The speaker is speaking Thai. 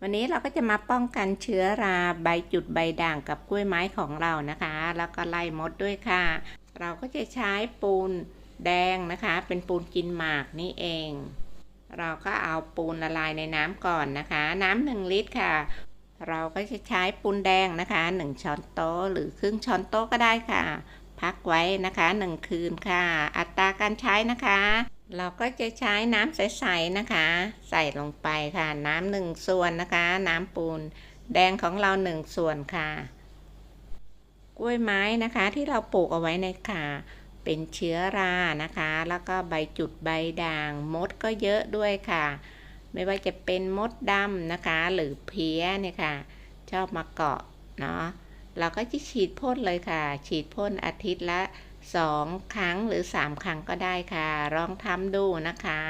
วันนี้เราก็จะมาป้องกันเชื้อราใบจุดใบด่างกับกล้วยไม้ของเรานะคะ แล้วก็ไล่มดด้วยค่ะ เราก็จะใช้ปูนแดงนะคะ เป็นปูนกินหมากนี่เอง เราก็เอาปูนละลายในน้ำก่อนนะคะ น้ำหนึ่งลิตรค่ะ เราก็จะใช้ปูนแดงนะคะหนึ่งช้อนโต๊ะหรือครึ่งช้อนโต๊ะก็ได้ค่ะ พักไว้นะคะหนึ่งคืนค่ะ อัตราการใช้นะคะ เราก็จะใช้น้ำใสๆนะคะ ใส่ลงไปค่ะ น้ำหนึ่งส่วนนะคะ น้ำปูนแดงของเราหนึ่งส่วนค่ะ กล้วยไม้นะคะที่เราปลูกเอาไว้ในค่ะ เป็นเชื้อรานะคะ แล้วก็ใบจุดใบด่าง มดก็เยอะด้วยค่ะ ไม่ว่าจะเป็นมดดำนะคะ หรือเพี้ยเนี่ยค่ะ ชอบมาเกาะเนาะเราก็จะฉีดพ่นเลยค่ะ ฉีดพ่นอาทิตย์ละ สองครั้งหรือสามครั้งก็ได้ค่ะลองทำดูนะคะ